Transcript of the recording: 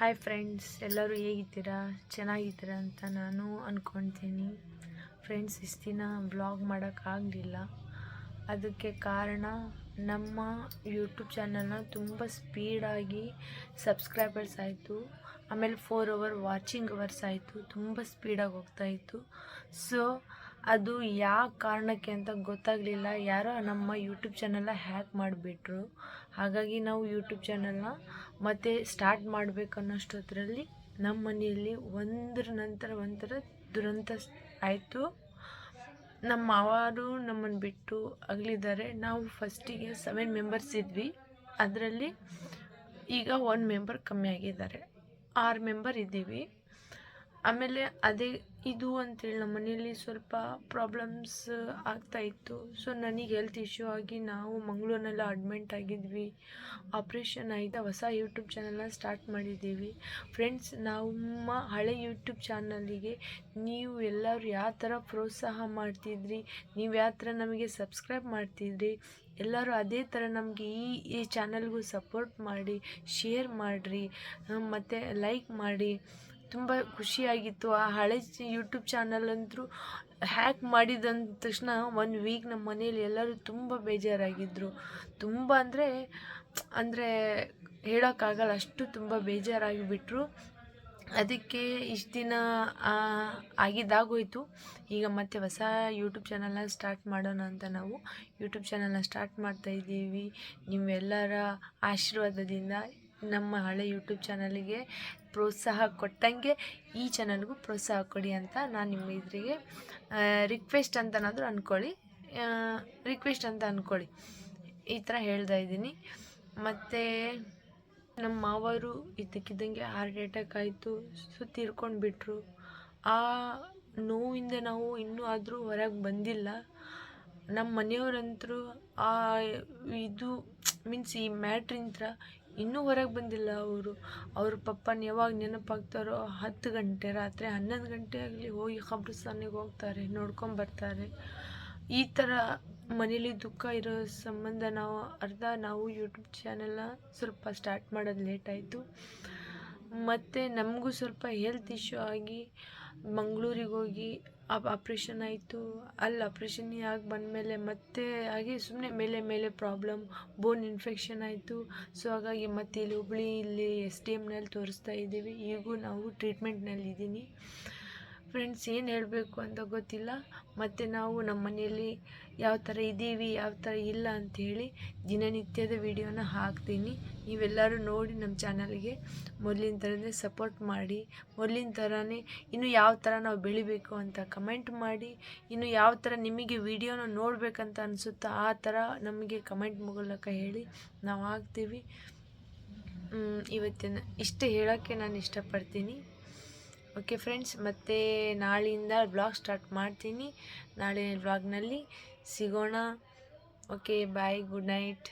Hi friends ಎಲ್ಲರೂ ಹೇಗಿದ್ದೀರಾ? ಚೆನ್ನಾಗಿದ್ದೀರಾ ಅಂತ ನಾನು ಅಂದ್ಕೊತೀನಿ ಫ್ರೆಂಡ್ಸ್ ಇಷ್ಟು ದಿನ ಬ್ಲಾಗ್ ಮಾಡೋಕ್ಕಾಗಲಿಲ್ಲ ಅದಕ್ಕೆ ಕಾರಣ ನಮ್ಮ ಯೂಟ್ಯೂಬ್ ಚಾನಲ್ನ ತುಂಬ ಸ್ಪೀಡಾಗಿ ಸಬ್ಸ್ಕ್ರೈಬರ್ಸ್ ಆಯಿತು. ಆಮೇಲೆ ಫೋರ್ ಅವರ್ ವಾಚಿಂಗ್ ಅವರ್ಸ್ ಆಯಿತು. ತುಂಬ ಸ್ಪೀಡಾಗಿ ಹೋಗ್ತಾಯಿತ್ತು ಸೊ ಅದು ಯಾವ ಕಾರಣಕ್ಕೆ ಅಂತ ಗೊತ್ತಾಗಲಿಲ್ಲ. ಯಾರೋ ನಮ್ಮ ಯೂಟ್ಯೂಬ್ ಚಾನಲ್ನ ಹ್ಯಾಕ್ ಮಾಡಿಬಿಟ್ರು. ಹಾಗಾಗಿ ನಾವು ಯೂಟ್ಯೂಬ್ ಚಾನಲ್ನ ಮತ್ತೆ ಸ್ಟಾರ್ಟ್ ಮಾಡಬೇಕನ್ನೋಷ್ಟೊತ್ತರಲ್ಲಿ ನಮ್ಮ ಮನೆಯಲ್ಲಿ ಒಂದರ ನಂತರ ಒಂಥರ ದುರಂತ ಆಯಿತು. ನಮ್ಮ ಮಾವರು ನಮ್ಮನ್ನು ಬಿಟ್ಟು ಅಗಲಿದ್ದಾರೆ ನಾವು ಫಸ್ಟಿಗೆ ಸೆವೆನ್ ಮೆಂಬರ್ಸ್ ಇದ್ವಿ. ಅದರಲ್ಲಿ ಈಗ ಒನ್ ಮೆಂಬರ್ ಕಮ್ಮಿ ಆಗಿದ್ದಾರೆ. ಆರು ಮೆಂಬರ್ ಇದ್ದೀವಿ. ಆಮೇಲೆ ಅದೇ ಇದು ಅಂತೇಳಿ ನಮ್ಮ ಮನೆಯಲ್ಲಿ ಸ್ವಲ್ಪ ಪ್ರಾಬ್ಲಮ್ಸ್ ಆಗ್ತಾಯಿತ್ತು ಸೊ ನನಗೆ ಹೆಲ್ತ್ ಇಶ್ಯೂ ಆಗಿ ನಾವು ಮಂಗಳೂರಿನೆಲ್ಲ ಅಡ್ಮಿಂಟ್ ಆಗಿದ್ವಿ. ಆಪ್ರೇಷನ್ ಆಯಿತಾ, ಹೊಸ ಯೂಟ್ಯೂಬ್ ಚಾನಲ್ನ ಸ್ಟಾರ್ಟ್ ಮಾಡಿದ್ದೀವಿ. ಫ್ರೆಂಡ್ಸ್ ನಮ್ಮ ಹಳೆ ಯೂಟ್ಯೂಬ್ ಚಾನಲಿಗೆ ನೀವು ಎಲ್ಲರೂ ಯಾವ ಥರ ಪ್ರೋತ್ಸಾಹ ಮಾಡ್ತಿದ್ರಿ, ನೀವು ಯಾವ ಥರ ನಮಗೆ ಸಬ್ಸ್ಕ್ರೈಬ್ ಮಾಡ್ತಿದ್ರಿ, ಎಲ್ಲರೂ ಅದೇ ಥರ ನಮಗೆ ಈ ಈ ಚಾನಲ್ಗೂ ಸಪೋರ್ಟ್ ಮಾಡಿ ಶೇರ್ ಮಾಡಿರಿ, ಮತ್ತು ಲೈಕ್ ಮಾಡಿ. ತುಂಬ ಖುಷಿಯಾಗಿತ್ತು. ಆ ಹಳೆ ಯೂಟ್ಯೂಬ್ ಚಾನಲ್ ಅಂತೂ ಹ್ಯಾಕ್ ಮಾಡಿದಂದ ತಕ್ಷಣ ಒನ್ ವೀಕ್ ನಮ್ಮ ಮನೇಲಿ ಎಲ್ಲರೂ ತುಂಬ ಬೇಜಾರಾಗಿದ್ದರು ತುಂಬ ಅಂದರೆ ಅಂದರೆ ಹೇಳೋಕ್ಕಾಗಲ್ಲ, ಅಷ್ಟು ತುಂಬ ಬೇಜಾರಾಗಿಬಿಟ್ರು. ಅದಕ್ಕೆ ಇಷ್ಟು ದಿನ ಆಗಿದ್ದಾಗೋಯಿತು. ಈಗ ಮತ್ತೆ ಹೊಸ ಯೂಟ್ಯೂಬ್ ಚಾನಲ್ನ ಸ್ಟಾರ್ಟ್ ಮಾಡೋಣ ಅಂತ ನಾವು ಯೂಟ್ಯೂಬ್ ಚಾನಲ್ನ ಸ್ಟಾರ್ಟ್ ಮಾಡ್ತಾಯಿದ್ದೀವಿ ನಿಮ್ಮೆಲ್ಲರ ಆಶೀರ್ವಾದದಿಂದ. ನಮ್ಮ ಹಳೆ ಯೂಟ್ಯೂಬ್ ಚಾನಲ್ಗೆ ಪ್ರೋತ್ಸಾಹ ಕೊಟ್ಟಂಗೆ ಈ ಚಾನಲ್ಗೂ ಪ್ರೋತ್ಸಾಹ ಕೊಡಿ ಅಂತ ನಾನು ನಿಮ್ಮ ಇದ್ರಿಗೆ ರಿಕ್ವೆಸ್ಟ್ ಅಂತನಾದರೂ ಅಂದ್ಕೊಳ್ಳಿ ರಿಕ್ವೆಸ್ಟ್ ಅಂತ ಅಂದ್ಕೊಳ್ಳಿ ಈ ಥರ ಹೇಳ್ತಾ ಇದ್ದೀನಿ. ಮತ್ತು ನಮ್ಮ ಮಾವರು ಇದ್ದಕ್ಕಿದ್ದಂಗೆ ಹಾರ್ಟ್ ಅಟ್ಯಾಕ್ ಆಯಿತು ಸೊ ತೀರ್ಕೊಂಡು ಆ ನೋವಿಂದ ನಾವು ಇನ್ನೂ ಆದರೂ ಹೊರಗೆ ಬಂದಿಲ್ಲ. ನಮ್ಮ ಮನೆಯವರಂತರೂ ಆ ಇದು ಮೀನ್ಸ್ ಈ ಮ್ಯಾಟ್ರಿಂತ್ರ ಇನ್ನೂ ಹೊರಗೆ ಬಂದಿಲ್ಲ ಅವರು. ಅವ್ರ ಪಪ್ಪನ ಯಾವಾಗ ನೆನಪಾಗ್ತಾರೋ ಹತ್ತು ಗಂಟೆ, ರಾತ್ರಿ ಹನ್ನೊಂದು ಗಂಟೆ ಆಗಲಿ ಹೋಗಿ ಖಬ್ರಸ್ತಾನಿಗೆ ಹೋಗ್ತಾರೆ ನೋಡ್ಕೊಂಬರ್ತಾರೆ ಈ ಥರ ಮನೇಲಿ ದುಃಖ ಇರೋ ಸಂಬಂಧ ನಾವು, ಅರ್ಧ ನಾವು ಯೂಟ್ಯೂಬ್ ಚಾನೆಲ್ನ ಸ್ವಲ್ಪ ಸ್ಟಾರ್ಟ್ ಮಾಡೋದು ಲೇಟ್ ಆಯಿತು. ಮತ್ತು ನಮಗೂ ಸ್ವಲ್ಪ ಹೆಲ್ತ್ ಇಶ್ಯೂ ಆಗಿ ಮಂಗಳೂರಿಗೆ ಹೋಗಿ ಆಪ್ರೇಷನ್ ಆಯಿತು. ಅಲ್ಲಿ ಆಪ್ರೇಷನ್ ಆಗಿ ಬಂದಮೇಲೆ ಮತ್ತೆ ಹಾಗೆ ಸುಮ್ಮನೆ ಮೇಲೆ ಮೇಲೆ ಪ್ರಾಬ್ಲಮ್ ಬೋನ್ ಇನ್ಫೆಕ್ಷನ್ ಆಯಿತು. ಸೊ ಹಾಗಾಗಿ ಮತ್ತೆ ಇಲ್ಲಿ ಹುಬ್ಳಿ ಇಲ್ಲಿ ಎಸ್ ಡಿ ಎಮ್ನಲ್ಲಿ ತೋರಿಸ್ತಾ ಇದ್ದೀವಿ. ಈಗೂ ನಾವು ಟ್ರೀಟ್ಮೆಂಟ್ನಲ್ಲಿ ಇದ್ದೀನಿ ಫ್ರೆಂಡ್ಸ್ ಏನು ಹೇಳಬೇಕು ಅಂತ ಗೊತ್ತಿಲ್ಲ. ಮತ್ತು ನಾವು ನಮ್ಮ ಮನೆಯಲ್ಲಿ ಯಾವ ಥರ ಇದ್ದೀವಿ, ಯಾವ ಥರ ಇಲ್ಲ ಅಂಥೇಳಿ ದಿನನಿತ್ಯದ ವಿಡಿಯೋನ ಹಾಕ್ತೀನಿ. ನೀವೆಲ್ಲರೂ ನೋಡಿ ನಮ್ಮ ಚಾನಲ್ಗೆ ಮೊದಲಿನ ಥರನೇ ಸಪೋರ್ಟ್ ಮಾಡಿ, ಮೊದಲಿನ ಥರನೇ ಇನ್ನು ಯಾವ ಥರ ನಾವು ಬೆಳಿಬೇಕು ಅಂತ ಕಮೆಂಟ್ ಮಾಡಿ, ಇನ್ನು ಯಾವ ಥರ ನಿಮಗೆ ವಿಡಿಯೋನ ನೋಡಬೇಕಂತ ಅನಿಸುತ್ತೋ ಆ ಥರ ನಮಗೆ ಕಮೆಂಟ್ ಮೂಲಕ ಹೇಳಿ ನಾವು ಹಾಕ್ತೀವಿ ಇವತ್ತಿನ ಇಷ್ಟು ಹೇಳೋಕ್ಕೆ ನಾನು ಇಷ್ಟಪಡ್ತೀನಿ. ಓಕೆ ಫ್ರೆಂಡ್ಸ್ ಮತ್ತೆ ನಾಳೆಯಿಂದ ಬ್ಲಾಗ್ ಸ್ಟಾರ್ಟ್ ಮಾಡ್ತೀನಿ. ನಾಳೆ ಬ್ಲಾಗ್ನಲ್ಲಿ ಸಿಗೋಣ. Okay bye good night